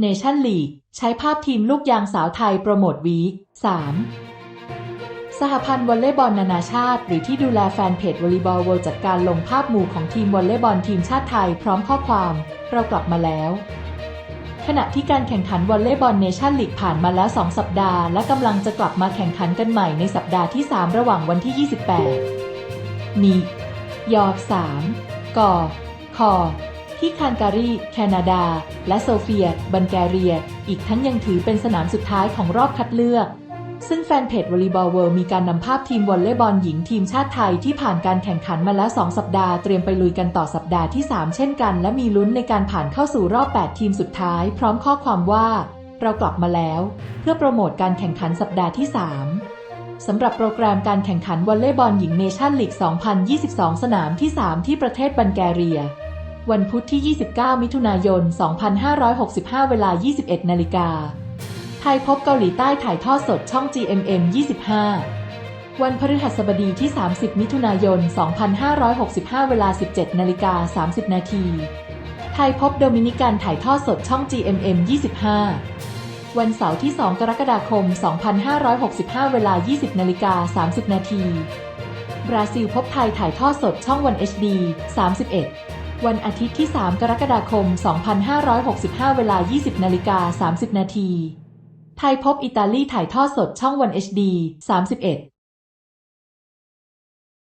เนชั่นลีกใช้ภาพทีมลูกยางสาวไทยโปรโมทวีค3สหพันธ์วอลเลย์บอลนานาชาติ หรือที่ดูแลแฟนเพจวอลเลย์บอลเวิลด์จัดการลงภาพหมู่ของทีมวอลเลย์บอลทีมชาติไทยพร้อมข้อความ เรากลับมาแล้ว ขณะที่การแข่งขันวอลเลย์บอลเนชั่นลีกผ่านมาแล้ว 2 สัปดาห์ และกำลังจะกลับมาแข่งขันกันใหม่ในสัปดาห์ที่ 3 ระหว่างวันที่ 28 มียอก3กอคอ ที่คานการี แคนาดา และโซเฟีย บัลแกเรีย อีกทั้งยังถือเป็นสนามสุดท้ายของรอบคัดเลือก ซึ่งแฟนเพจวอลเลย์บอลเวิลด์มีการนำภาพทีมวอลเลย์บอลหญิงทีมชาติไทยที่ผ่านการแข่งขันมาแล้ว 2 สัปดาห์เตรียมไปลุยกันต่อสัปดาห์ที่ 3 เช่นกัน และมีลุ้นในการผ่านเข้าสู่รอบ 8 ทีมสุดท้าย พร้อมข้อความว่า เรากลับมาแล้ว เพื่อโปรโมทการแข่งขันสัปดาห์ที่ 3สำหรับโปรแกรมการแข่งขันวอลเลย์บอลหญิงเนชั่นลีก 2022 สนามที่ 3 ที่ประเทศบัลแกเรีย วันพุธที่ 29 มิถุนายน 2565 เวลา 21 นาฬิกา ไทยพบเกาหลีใต้ถ่ายทอดสดช่อง GMM 25 วันพฤหัสบดีที่ 30 มิถุนายน 2565 เวลา 17 นาฬิกา 30 นาที ไทยพบโดมินิกันถ่ายทอดสดช่อง GMM 25 วันเสาร์ที่ 2 กรกฎาคม 2565 เวลา 20 นาฬิกา 30 นาที บราซิลพบไทยถ่ายทอดสดช่องวัน HD 31 วันอาทิตย์ที่ 3 กรกฎาคม 2565 เวลา 20นาฬิกา 30 นาที ไทยพบอิตาลีถ่ายทอดสดช่องวัน HD 31